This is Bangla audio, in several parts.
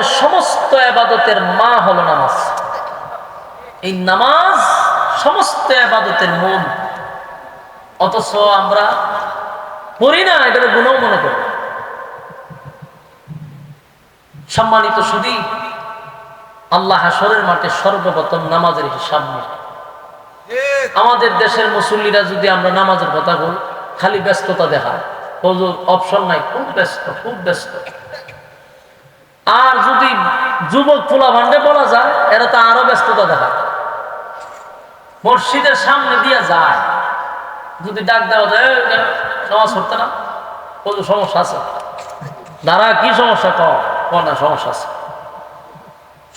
জগতের সমস্ত আবাদতের মা হলো নামাজ। এই নামাজ সমস্ত আবাদতের মূল। অথচ আমরা পড়ি না, এটাকে গুণও মনে করি। সম্মানিত শুধু আল্লাহ হাসরের মাঠে সর্বপ্রথম নামাজের হিসাব নেই। আমাদের দেশের মুসল্লিরা যদি আমরা নামাজের কথা বলি, খালি ব্যস্ততা দেখায়। অপশন নাই, খুব ব্যস্ত খুব ব্যস্ত। আর যদি যুবক পোলা ভান্ডে বলা যায় এরা তো আরও ব্যস্ততা দেখায়। মসজিদের সামনে দিয়ে যায়। যদি ডাক দেওয়া যায় "এই, এই, নামাজ পড়তে না? বলতো সমস্যা আছে। দাঁড়া কি সমস্যা? কর কর সমস্যা আছে।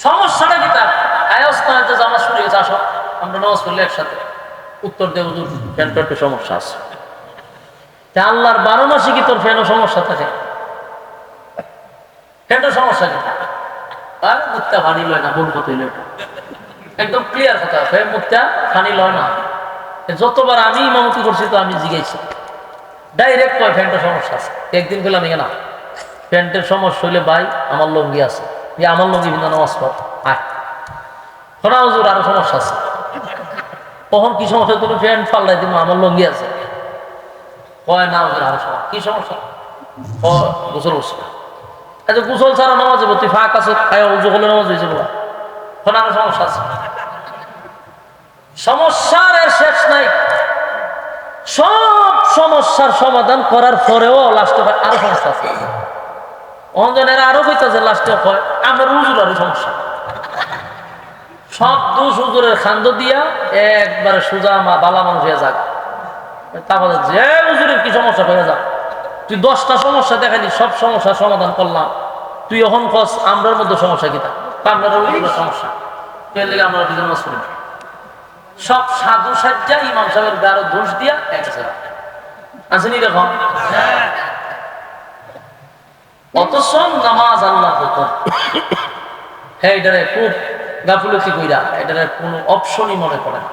সমস্যাটা কি তার? আয়াস না হয়তো জামা শুরু হয়েছে আসো আমরা নামাজ পড়লে একসাথে। উত্তর দেব একটু সমস্যা আছে। তা আল্লাহর বারো মাসে কি তোর ফ্যানও সমস্যা থাকে? ফ্যানটা সমস্যা কি? আর মুক্তা ফানি লয় না বোন কত একদম ক্লিয়ার কথা ফ্যান মুক্তা ফানি লয় না। যতবার আমি ইমামতি করছি, তো আমি জিজ্ঞেছি ডাইরেক্ট কয়, ফ্যানটা সমস্যা আছে। একদিন বললাম না প্যান্টের সমস্যা হইলে ভাই, আমার লঙ্গি আছে। যে আমার লঙ্গি ভিন্ন নামাজ পড়। আয়। শোনা হুজুর, আরও সমস্যা আছে। কখন কি সমস্যা তুমি প্যান্ট পাল্লাই দিব আমার লঙ্গি আছে। কয়, না, হুজুর, আরও সমস্যা। কি সমস্যা? গোসল বসে আচ্ছা গোসল ছাড়া নামাজ যাব তুই ফাঁক আছে খায় উজু হলে নামাজ হয়েছে বলা। এখন আরও সমস্যা আছে। সমস্যার শেষ নাই। সব সমস্যার সমাধান করার পরেও লাস্টে আরও সমস্যা আছে। অঞ্জনের আরও কইতাছে লাস্টে হয় আমার উজুর আরও সমস্যা। সব দোষ উজুরের খান্দ দিয়া একবারে সোজা মা, বালা মানুষ হয়ে যাক। তারপরে যে উজুরের কি সমস্যা হয়ে যাক। তুই দশটা সমস্যা দেখালি সব সমস্যার সমাধান করলাম। তুই এখন কস, আমরার মধ্যে সমস্যা কি সমস্যা? আসেনি এরকম নামাজ খুব গাফুলতি কইরা, এটারে কোনো অপশনই মনে করে না।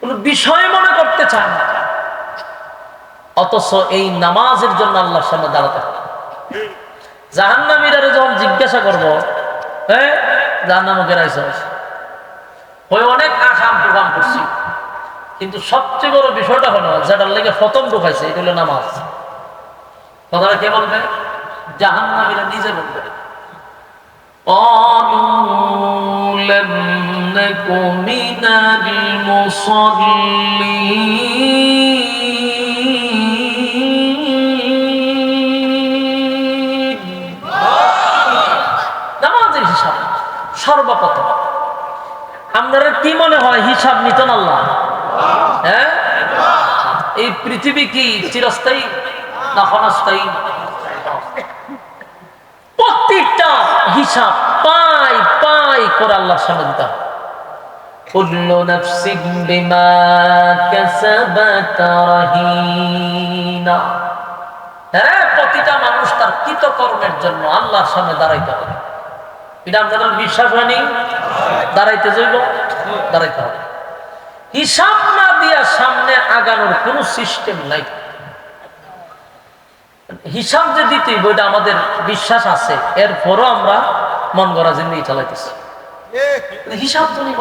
কোনো বিষয় মনে করতে চায় না। অথচ এই নামাজের জন্য আল্লাহর সামনে দাঁড়াতে হবে জাহান্নামীরা যখন জিজ্ঞাসা করবো হ্যাঁ জাহান্নামকে রাইছ ওই অনেক আকাম প্রোগ্রাম করছি কিন্তু সবচেয়ে বড় বিষয়টা হলো যেটার লেগে প্রথম ঢুকাইছে এটা হলো নামাজ কথাটা কে বলবে জাহান্নামীরা নিজে বলবে قالوا لم نك من المصلين সর্বপ্রথম আপনারা কি মনে হয় হিসাব নিতেন আল্লাহ হ্যাঁ এই পৃথিবী কি চিরস্থায়ী না ক্ষণস্থায়ী প্রত্যেকটা হিসাব পাই পাই করে আল্লাহর সামনে দিতে হবে كل نفس بما كسبت رهينة হ্যাঁ প্রতিটা মানুষ তার কৃতকর্মের জন্য আল্লাহর সামনে দাঁড়াইতে হবে এটা বিশ্বাস হয়নি? দাঁড়াইতে যাইব, দাঁড়াইতে হবে। হিসাব না দিয়া সামনে আগানোর সিস্টেম নাই। হিসাব যে বইটা আমাদের বিশ্বাস আছে। এরপরও আমরা মন গড়া জিন্দিগি চালাইতেছি। হিসাব তো নিব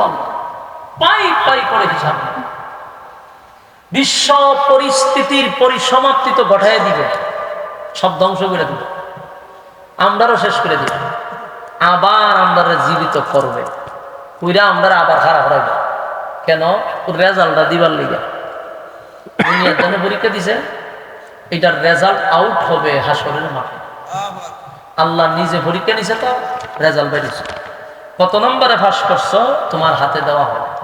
পাই পাই করে হিসাব বিশ্ব পরিস্থিতির পরিসমাপ্তি তো ঘটাই দিবে। সব ধ্বংস করে দিবে। আমরাও শেষ করে দিবে। আবার আমরা জীবিত করবে। ওইরা আমরা আবার খারাপ রাখবে কেন? রেজাল্টটা দিবার লিগে। দুনিয়ার জন্য পরীক্ষা দিছে, এটার রেজাল্ট আউট হবে হাসরের মাঠে। আল্লাহ নিজে পরীক্ষা নিছে তো, রেজাল্ট বেরিয়েছে। কত নম্বরে ফাঁস করছ? তোমার হাতে দেওয়া হবে।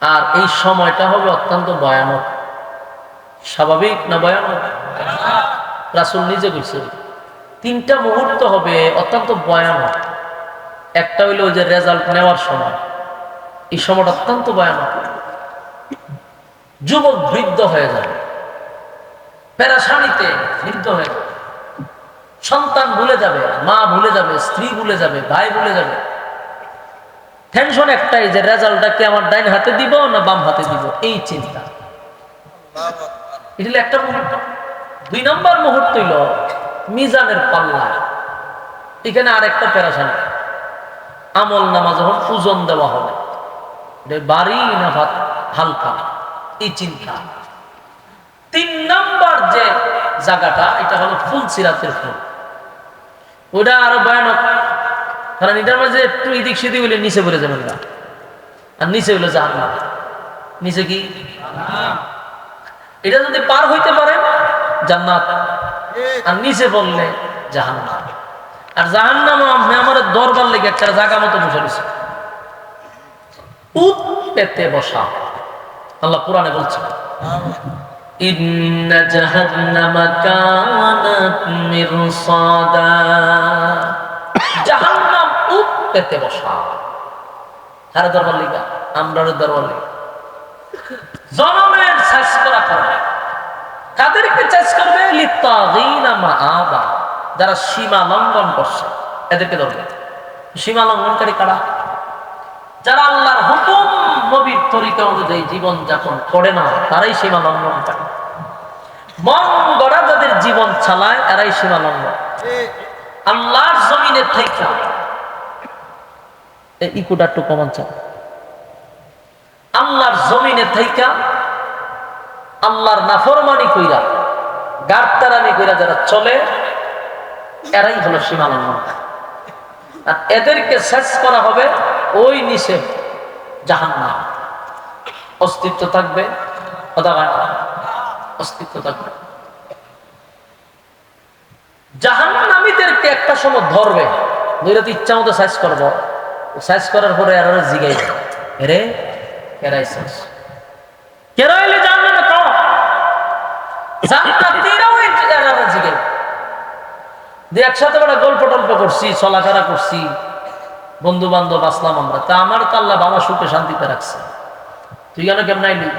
আর এই সময়টা হবে অত্যন্ত ভয়ানক। স্বাভাবিক না ভয়ানক? রাসুল নিজে কইছে তিনটা মুহূর্ত হবে অত্যন্ত ভয়ানক। একটা হইল যে রেজাল্ট নেওয়ার সময়। এই সময়টা অত্যন্ত ভয়ানক। যুবক বৃদ্ধ হয়ে যাবে পেরাশানিতে বৃদ্ধ হয়ে যাবে সন্তান ভুলে যাবে মা ভুলে যাবে স্ত্রী ভুলে যাবে ভাই ভুলে যাবে। টেনশন একটাই যে রেজাল্টটা কি আমার ডাইন হাতে দিব না বাম হাতে দিব? এই চিন্তা। এটা হলো একটা মুহূর্ত। দুই নম্বর মুহূর্ত হইল মিজানের পাল্লা এখানে আরেকটা পেরাশানি আমল নামা যখন ওজন দেওয়া হবে। বাড়ি না ভাত হালকা? এই চিন্তা। তিন নাম্বার যে জায়গাটা, এটা হলো ফুল সিরাতের ফুল। ওটা আরও ভয়ানক। কারণ এটার মাঝে একটু এদিক সেদিক হইলে নিচে পড়ে যাবেন না। আর নিচে হইলে জাহান্নাম নিচে কি? এটা যদি পার হইতে পারে, জান্নাত। আর নিচে বললে জাহান্নাম। আর জাহান্নাম আমি আমার দরবার লেগে একটা জায়গা মতো বসে দিছে উত পেতে বসা। আল্লাহ কোরআনে বলছে, ইন্না জাহান্নামা পেতে বসা। দরবার লিগা? দরবার লিগা। জনমের শেষ করা করবে কাদেরকে চেস করবে যারা সীমা লঙ্ঘন করছে। এদেরকে ধরবে। সীমা লঙ্ঘনকারী কারা? যারা আল্লাহর হুকুম নবীর তরিকা অনুযায়ী জীবন যাপন করে না, তারাই সীমা লঙ্ঘন করে মন গড়া যাদের জীবন চালায়, এরাই সীমা লঙ্ঘন। আল্লাহর জমিনে থেকে ইকুটা একটু কমান চাও আল্লাহর জমিনে থাইকা আল্লাহর নাফরমানি কইরা গার্তারানি কইরা যারা চলে, এরাই হলো সীমা আর এদেরকে শেষ করা হবে ওই নিচে জাহান্নাম। অস্তিত্ব থাকবে অস্তিত্ব থাকবে। জাহান্নামীদেরকে একটা সময় ধরবে ধরে তো ইচ্ছা মতো সাইজ করব। সাইজ করার পরে আর জিগাই রে কেরাই শেষ। কেরাইলে কম একসাথে বড় গল্প টল্প করছি, চলাফেরা করছি বন্ধু বান্ধব আসলাম আমরা। তা আমার বাবা সুখে শান্তিতে রাখছে। তুই কেন কেমন আইলি?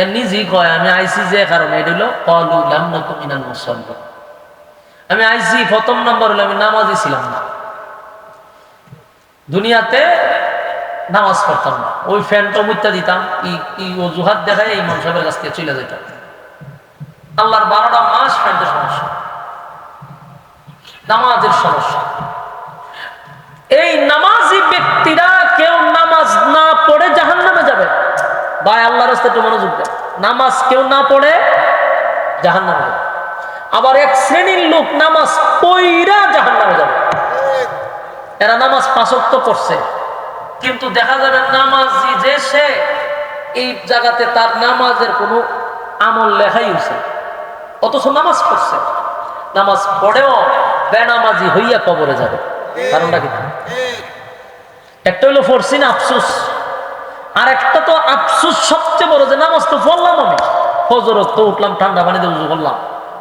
এর নিজেই কয়, আমি আইসি যে কারণে হলো কলু আমি আইসি প্রথম নম্বর হলো আমি নামাজই ছিলাম না। দুনিয়াতে নামাজ পড়তাম না। ওই ফ্যানটা মুত্যা দিতাম, ই অজুহাত দেখায় এই মনসাবের কাছ থেকে চলে যেতাম আল্লাহর বারোটা মাস ফ্যানটা সমস্যা। নামাজের সমস্যা। এই নামাজি ব্যক্তিরা কেউ নামাজ না পড়ে জাহান নামে যাবে। ভাই আল্লাহ রাস্তায় একটু মনোযোগ দেয় নামাজ কেউ না পড়ে জাহান নামে যাবে। আবার এক শ্রেণির লোক নামাজ পইরা জাহান নামে যাবে। এরা নামাজ পাশক্ত করছে কিন্তু দেখা যাবে নামাজি যে সে এই জায়গাতে তার নামাজের কোনো আমল লেখাই হয়েছে অথচ নামাজ পড়ছে। নামাজ পড়েও বেনামাজি হইয়া কবরে যাবে। কারণটা কি? একটা হলো ফরসিন আফসুস। আর একটা তো আফসুস সবচেয়ে বড় যে নামাজ তো পড়লাম আমি। ফজরত তো উঠলাম ঠান্ডা পানিতে উজু করলাম।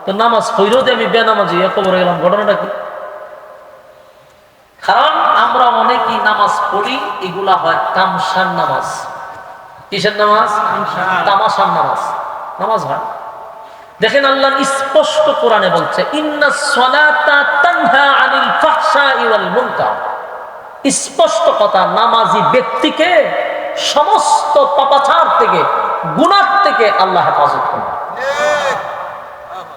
তো নামাজ পড়েও যে আমি বেনামাজি হইয়া কবরে গেলাম ঘটনাটা কি? কারণ আমরা অনেকেই নামাজ পড়ি এগুলা হয় তামসার নামাজ। কিসের নামাজ? তামাশার নামাজ। নামাজ হয়। দেখেন আল্লাহ স্পষ্ট কোরআনে বলছে স্পষ্ট কথা, নামাজি ব্যক্তিকে সমস্ত পাপাচার থেকে, গুনাহ থেকে আল্লাহ হেফাজত করবে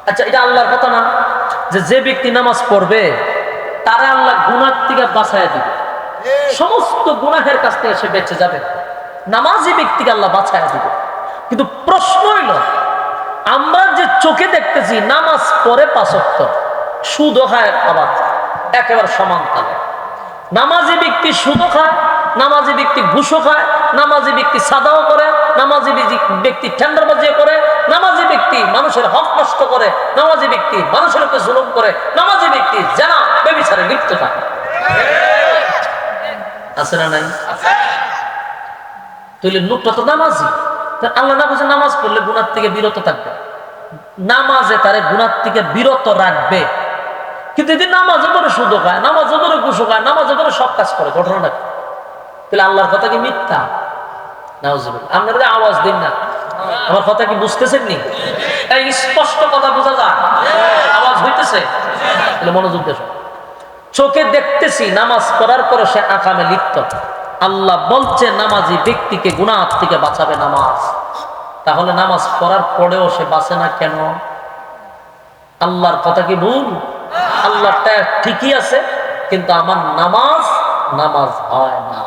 আচ্ছা এটা আল্লাহর কথা না? যে যে ব্যক্তি নামাজ পড়বে, তারা আল্লাহ গুনার থেকে বাঁচায় দিবে। সমস্ত গুনাহের কাছ থেকে সে বেঁচে যাবে। নামাজি ব্যক্তিকে আল্লাহ বাঁচায় দিবে। কিন্তু প্রশ্ন হইল আমরা যে চোখে দেখতেছি নামাজ পরে পাশক্ত সুদ খায় আবার একেবারে সমান তালে। নামাজি ব্যক্তি সুদও খায় নামাজি ব্যক্তি ঘুষও খায় নামাজি ব্যক্তি সাদাও করে নামাজি ব্যক্তি ঠেন্ডারবাজিও করে নামাজি ব্যক্তি মানুষের হক নষ্ট করে নামাজি ব্যক্তি মানুষের উপরে জুলুম করে নামাজি ব্যক্তি জানা বেবিচারে লিপ্ত থাকে। আছে না নাই? তুইলে লোকটা তো নামাজি। আল্লাহ না বলছে নামাজ পড়লে গুণার থেকে বিরত থাকবে। নামাজে তারে গুণার থেকে বিরত রাখবে। কিন্তু যদি নামাজে করে সুদো খায় নামাজে করে ঘুষো খায় নামাজে করে সব কাজ করে, ঘটনাটা তাহলে আল্লাহর কথা কি মিথ্যা? চোখে দেখতেছি, নামাজ করার পরে সে আকামে লিপ্ত। আল্লাহ বলছে, নামাজি ব্যক্তিকে গুণাহাত থেকে বাঁচাবে নামাজ। তাহলে নামাজ পড়ার পরেও সে বাঁচে না কেন? আল্লাহর কথা কি ভুল? আল্লাহটা ঠিকই আছে, কিন্তু আমার নামাজ নামাজ হয় না।